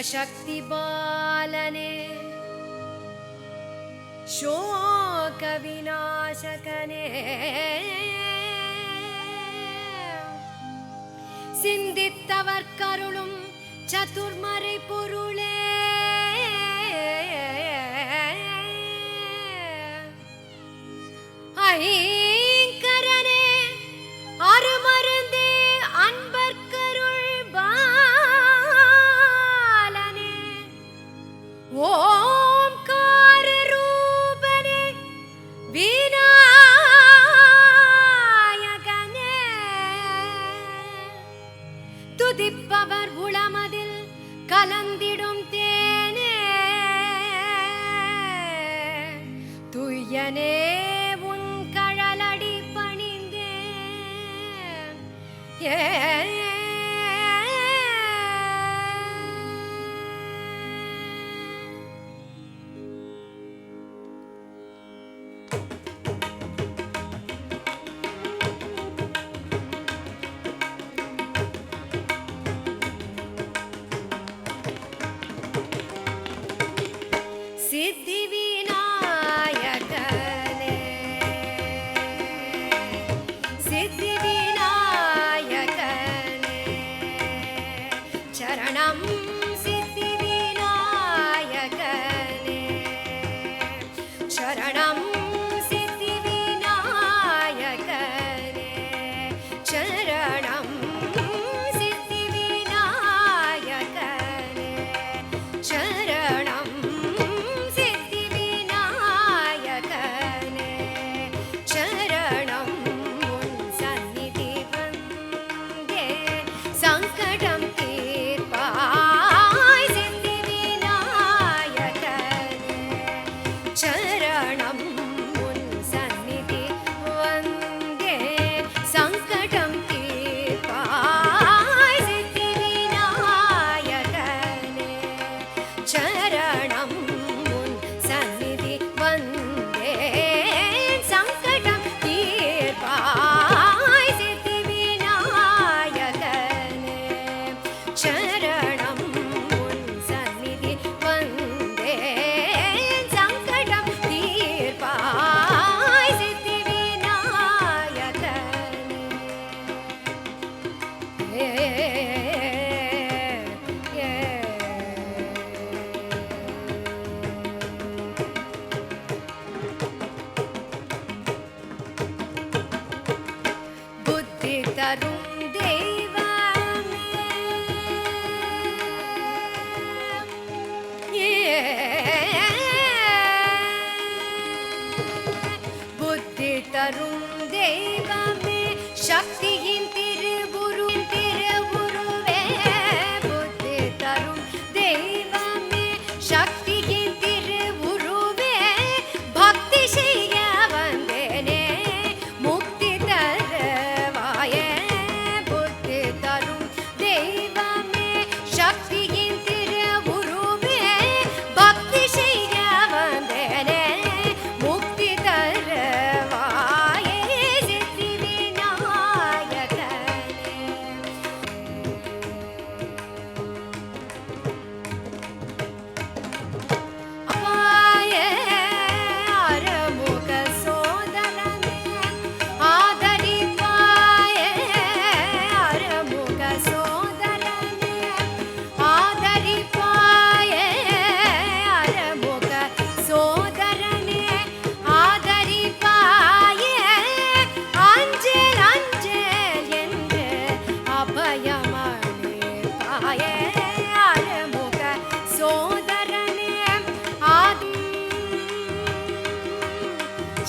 शिवशक्तिपालने शोकविनाशकने சிந்தித்தவர்க்கருளும் சதுர்மறை பொருளே. ஐ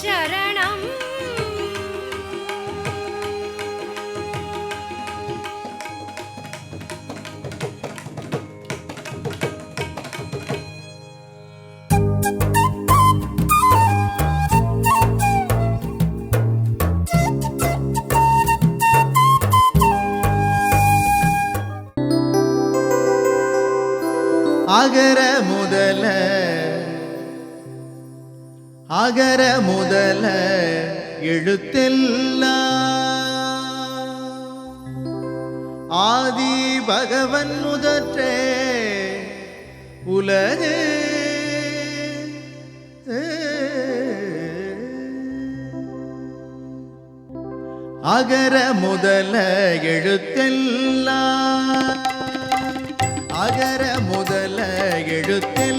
சரணம். அகர அல்ல எழுத்தெல்லாம். ஆதி பகவன் முதற்றே உலகு. அகர முதல எழுத்தெல்லாம். அகர முதல எழுத்தெல்லாம்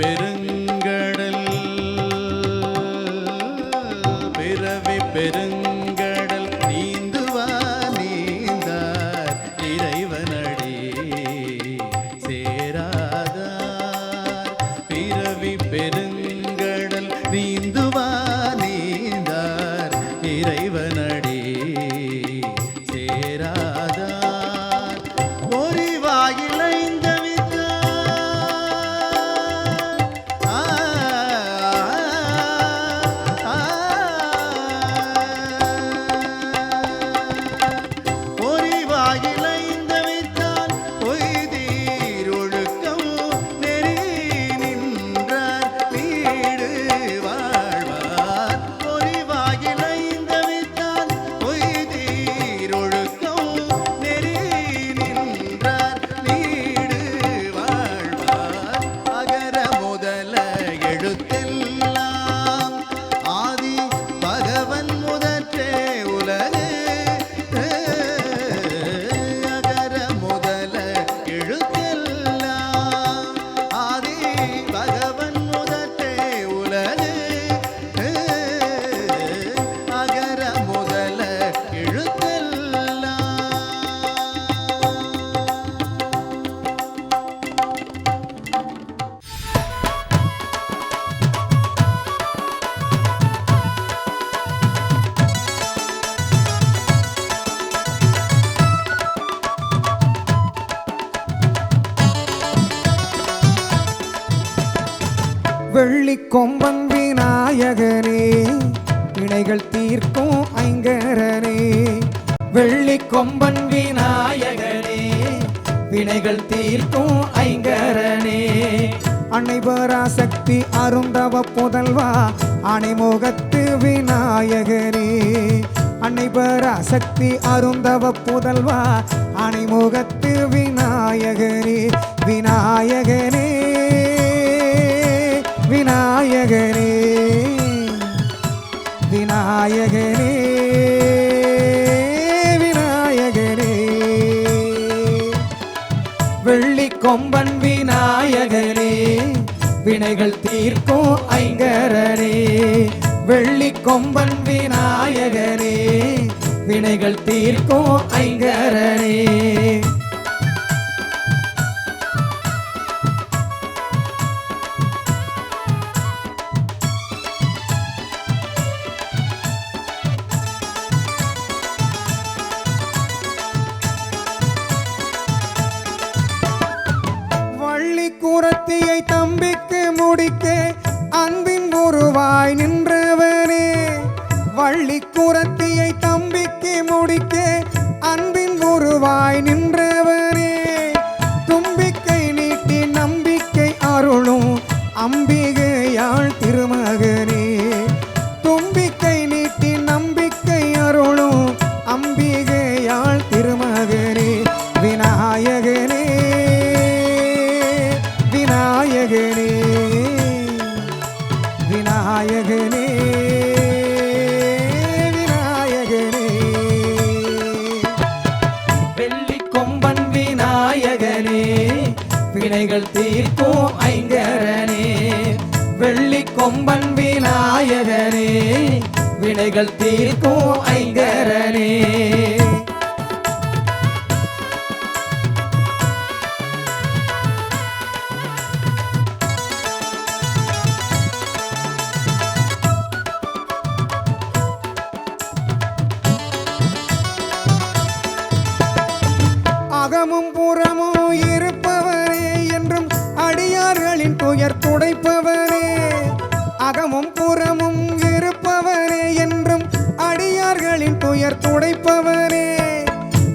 পেরে பராசக்தி அருந்தவ புதல்வா அணிமுகத்து விநாயகரே அன்னை பராசக்தி அருந்தவ புதல்வா அணிமுகத்து விநாயகரே விநாயகரே விநாயகரே விநாயகரே விநாயகரே வெள்ளி கொம்பன் விநாயகரே வினைகள் தீர்க்கும் ஐங்கரனே. வெள்ளி கொம்பன் விநாயகனே. வினைகள் தீர்க்கும் ஐங்கரனே. வள்ளி குரத்தியை தம்பிக்கு முடிக்க அன்பின் உருவாய் நின்றவனே வினைகள் தீர்க்கும் ஐங்கரனே. வெள்ளி கொம்பன் விநாயகனே. வினைகள் தீர்க்கும் ஐங்கரனே. அகமும் புறமும் இருப்ப துயர் அகமும் புறமும் இருப்பவரே என்றும் அடியார்களின் துயர் துடைப்பவரே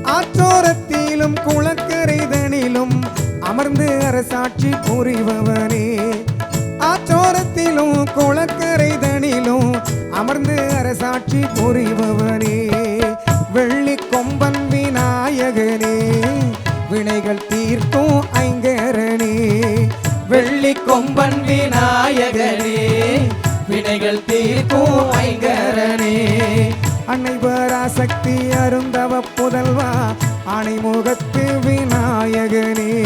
ஆற்றோரத்திலும் குளக்கரைதனிலும் அமர்ந்து அரசாட்சி புரிபவனே. ஆற்றோரத்திலும் குளக்கரைதனிலும் அமர்ந்து அரசாட்சி புரிபவனே. வெள்ளி கொம்பன் விநாயகனே வினைகள் தீர்க்கும் ஐங்கரனே. வெள்ளி கொம்பன் விநாயகனே வினைகள் தீர்க்கும் ஐங்கரனே. அன்னை பராசக்தி அருந்தவ புதல்வா அணைமுகத்து விநாயகனே.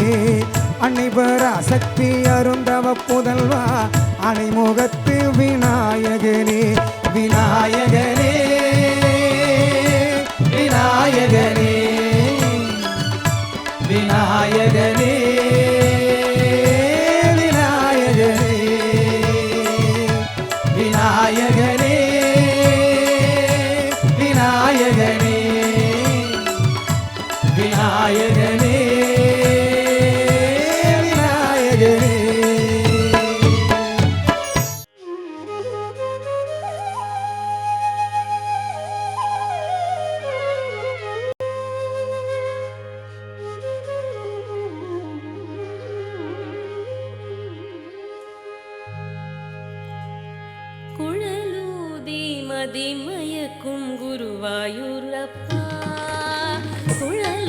அன்னை பராசக்தி அருந்தவ புதல்வா அணைமுகத்து விநாயகனே விநாயகனே. விநாயகனே விநாயகனே. விநாயகனே. नायक அளிக்கும் குருவாயூரப்பா. குழந்தை